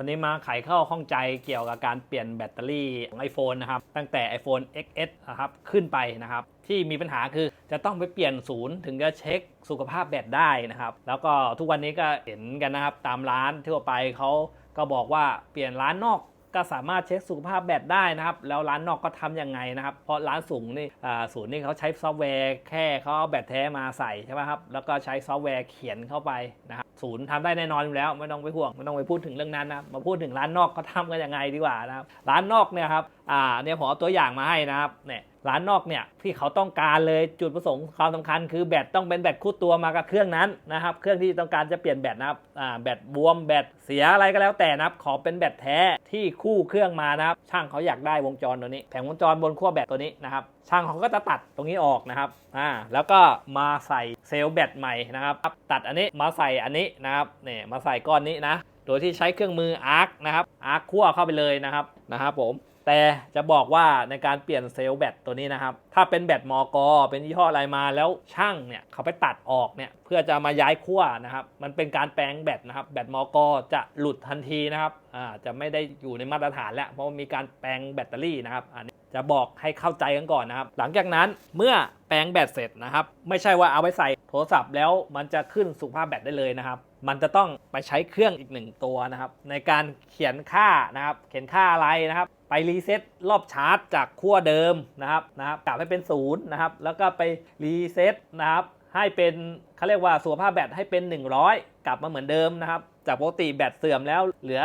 วันนี้มาไขข้อข้องใจเกี่ยวกับการเปลี่ยนแบตเตอรี่ของ iPhone นะครับ ตั้งแต่ iPhone XS นะครับขึ้นไปนะครับ ที่มีปัญหาคือจะต้องไปเปลี่ยนศูนย์ถึงจะเช็คสุขภาพแบตได้นะครับ แล้วก็ทุกวันนี้ก็เห็นกันนะครับ ตามร้านทั่วไปเขาก็บอกว่าเปลี่ยนร้านนอกก็สามารถเช็คสุขภาพแบตได้นะครับ แล้วร้านนอกก็ทำยังไงนะครับ เพราะร้านสูงนี่ศูนย์นี่เขาใช้ซอฟต์แวร์แค่เขาเอาแบตแท้มาใส่ใช่ไหมครับแล้วก็ใช้ซอฟต์แวร์เขียนเข้าไปนะครับ ศูนย์ทำได้แน่นอนอยู่แล้ว ไม่ต้องไปห่วงไม่ต้องไปพูดถึงเรื่องนั้นนะมาพูดถึงร้านนอกเขาทำกันยังไงดีกว่านะครับร้านนอกเนี่ยครับอ่าเนี่ยผมเอาตัวอย่างมาให้นะครับเนี่ยร้านนอกเนี่ยที่เขาต้องการเลยจุดประสงค์ความสำคัญ คือแบตต้องเป็นแบตคู่ตัวมากับเครื่องนั้นนะครับเครื่องที่ต้องการจะเปลี่ยนแบตนะครับอ่าแบตบวมแบตเสียอะไรก็แล้วแต่นะครับขอเป็นแบตแท้ที่คู่เครื่องมานะครับช่างเขาอยากได้วงจรตัวนี้ แผงวงจรบนขั้วแบตตัวนี้นะครับช่างเขาก็จะตัดตรงนี้ออกนะครับอ่าแล้วก็มาใส่ เซลล์แบตใหม่นะครับ ตัดอันนี้มาใส่อันนี้นะครับเนี่ยมาใส่ก้อนนี้นะ โดยที่ใช้เครื่องมืออาร์คนะครับอาร์คคั่วเข้าไปเลยนะครับนะครับผมแต่จะบอกว่าในการเปลี่ยนเซลล์แบตตัวนี้นะครับ ถ้าเป็นแบตมอกอเป็นยี่ห้ออะไรมาแล้วช่างเนี่ยเขาไปตัดออกเนี่ยเพื่อจะมาย้ายขั้วนะครับ มันเป็นการแปลงแบตนะครับ แบตมอกอจะหลุดทันทีนะครับอ่าจะไม่ได้อยู่ในมาตรฐานแล้วเพราะมีการแปลงแบตเตอรี่นะครับอันนี้ จะบอกให้เข้าใจกันก่อนนะครับ หลังจากนั้นเมื่อแปลงแบตเสร็จนะครับ ไม่ใช่ว่าเอาไปใส่โทรศัพท์แล้วมันจะขึ้นสุภาพแบตได้เลยนะครับ มันจะต้องไปใช้เครื่องอีกหนึ่งตัวนะครับ ในการเขียนค่านะครับ เขียนค่าอะไรนะครับ ไปรีเซ็ตรอบชาร์จจากขั้วเดิมนะครับนะครับกลับให้เป็นศูนย์นะครับ แล้วก็ไปรีเซ็ตนะครับ ให้เป็นเขาเรียกว่าสุภาพแบตให้เป็น 100 กลับมาเหมือนเดิมนะครับ จากปกติแบตเสื่อมแล้วเหลือ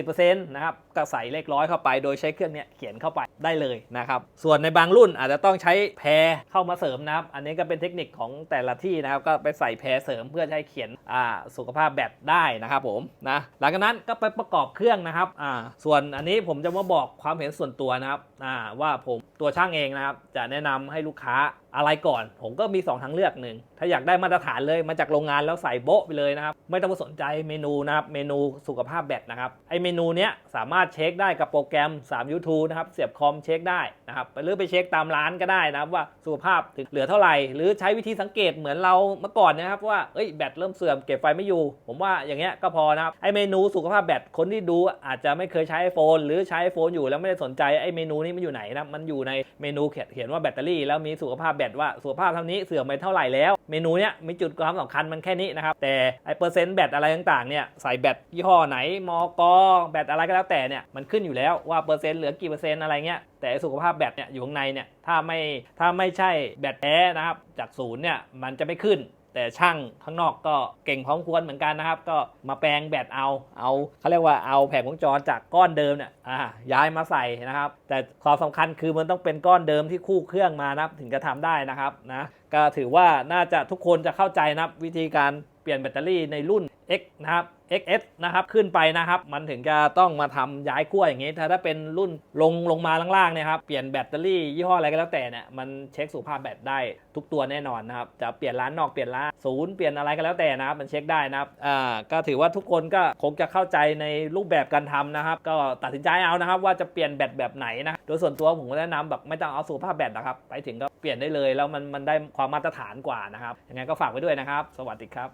70%นะครับก็ใส่เลขร้อยเข้าไป โดยใช้เครื่องเนี้ยเขียนเข้าไปได้เลยนะครับ ส่วนในบางรุ่นอาจจะต้องใช้แพรเข้ามาเสริมนะครับ อันนี้ก็เป็นเทคนิคของแต่ละที่นะครับ ก็ไปใส่แพรเสริมเพื่อใช้เขียนอ่าสุขภาพแบตได้นะครับผมนะหลังจากนั้นก็ไปประกอบเครื่องนะครับอ่าส่วนอันนี้ผมจะมาบอกความเห็นส่วนตัวนะครับอ่าว่าผมตัวช่างเองนะครับจะแนะนำให้ลูกค้า อะไรก่อน ผมก็มี 2ทางเลือกหนึ่งถ้าอยากได้มาตรฐานเลยมาจากโรงงานแล้วใส่โบ๊ะไปเลยนะครับไม่ต้องไปสนใจเมนูนะครับเมนูสุขภาพแบตนะครับไอเมนูเนี้ยสามารถเช็คได้กับโปรแกรม3 YouTube นะครับเสียบคอมเช็คได้นะครับหรือไปเช็คตามร้านก็ได้นะครับว่าสุขภาพถึงเหลือเท่าไหร่ หรือใช้วิธีสังเกตเหมือนเราเมื่อก่อนนะครับว่าเอ้ยแบตเริ่มเสื่อมเก็บไฟไม่อยู่ ผมว่าอย่างเงี้ยก็พอนะครับไอเมนูสุขภาพแบตคนที่ดูอาจจะไม่เคยใช้ iPhone หรือใช้ iPhone อยู่แล้วไม่ได้สนใจไอเมนูนี้มันอยู่ไหนนะมันอยู่ในเมนูเขียนเขียนว่าแบตเตอรี่แล้วมีสุขภาพแบตว่าสุขภาพเท่านี้เสื่อมไปเท่าไหร่แล้ว เมนูเนี้ยมีจุดความสำคัญมันแค่นี้นะครับ แต่ไอเปอร์เซ็นต์แบตอะไรต่างๆเนี่ยใส่แบตยี่ห้อไหนมอกแบตอะไรก็แล้วแต่เนี่ยมันขึ้นอยู่แล้วว่าเปอร์เซ็นต์เหลือกี่เปอร์เซ็นต์อะไรเงี้ยแต่สุขภาพแบตเนี่ยอยู่ข้างในเนี่ยถ้าไม่ถ้าไม่ใช่แบตแท้นะครับจากศูนย์เนี่ยมันจะไม่ขึ้น แต่ช่างข้างนอกก็เก่งพร้อมควรเหมือนกันนะครับ ก็มาแปลงแบตเอาเอาเขาเรียกว่าเอาแผงวงจรจากก้อนเดิมเนี่ยอ่าย้ายมาใส่นะครับ แต่ความสำคัญคือมันต้องเป็นก้อนเดิมที่คู่เครื่องมานะถึงจะทำได้นะครับนะก็ถือว่าน่าจะทุกคนจะเข้าใจนะวิธีการเปลี่ยนแบตเตอรี่ในรุ่น X นะครับ XS นะครับขึ้นไปนะครับ มันถึงจะต้องมาทำย้ายขั้วอย่างนี้ ถ้าถ้าเป็นรุ่นลงลงมาล่างๆเนี่ยครับเปลี่ยนแบตเตอรี่ยี่ห้ออะไรก็แล้วแต่เนี่ยมันเช็คสุขภาพแบตได้ทุกตัวแน่นอนนะครับจะเปลี่ยนร้านนอกเปลี่ยนร้านศูนย์เปลี่ยนอะไรก็แล้วแต่นะครับมันเช็คได้นะครับอ่าก็ถือว่าทุกคนก็คงจะเข้าใจในรูปแบบการทำนะครับ ก็ตัดสินใจเอานะครับ ว่าจะเปลี่ยนแบตแบบไหนนะโดยส่วนตัวผมก็แนะนำแบบไม่ต้องเอาสุขภาพแบตนะครับไปถึงก็เปลี่ยนได้เลยแล้วมันมันได้ความมาตรฐานกว่านะครับยังไงก็ฝากไว้ด้วยนะครับ สวัสดีครับ